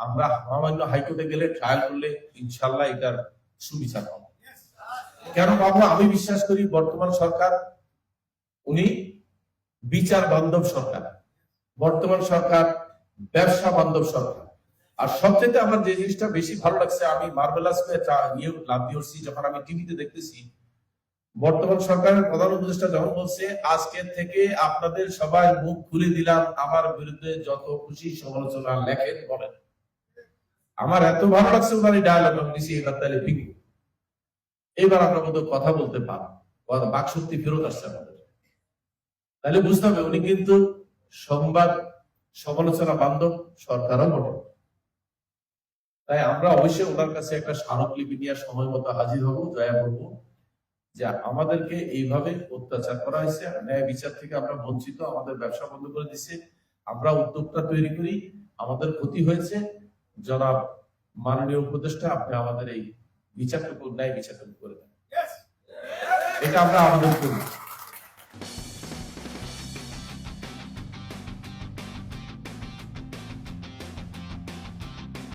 আমরা মহামান্য হাইকোর্টে গেলে ট্রায়াল করলে ইনশাল্লাহ এটার সুবিচার পাবো। কেন পাবো আমি বিশ্বাস করি বর্তমান সরকার উনি বিচার বান্ধব সরকার। বর্তমান সরকার ব্যবসা বান্ধব সরকার। আর সবচেয়ে আমার যে জিনিসটা বেশি ভালো লাগছে আমি মার্বেলাস নিয়ে লাভ দিয়েছি যখন আমি টিভিতে দেখতেছি বর্তমান সরকারের প্রধান উপদেষ্টা যখন বলছে আজকে থেকে আপনাদের সবাই মুখ খুলে দিলাম আমার বিরুদ্ধে যত খুশি সমালোচনা লেখেন বলেন। আমার এত ভালো লাগছে ওনার এই ডায়ালগ আমি নিছি এবার তাহলে ভিগু এবার আমরা মতো কথা বলতে পারি বাক শক্তি ফেরত আসছে আমাদের। তাহলে বুঝতে হবে, উনি কিন্তু সংবাদ, সমালোচনা বান্ধব, সরকারও বটে। তাই আমরা অবশ্যই ওনার কাছে একটা স্মারকলিপি নিয়ে সময় মতো হাজির হব, দয়া করব যে আমাদেরকে এইভাবে অত্যাচার করা হয়েছে ন্যায় বিচার থেকে আমরা বঞ্চিত, আমাদের ব্যবসা বন্ধ করে দিচ্ছে আমরা উদ্যোগটা তৈরি করি, আমাদের ক্ষতি হয়েছে জনাব মাননীয় উপদেষ্টা আপনি আমাদের এই বিচারটুকু ন্যায় বিচারটুকু করে দেন। এটা আমরা আবেদন করি।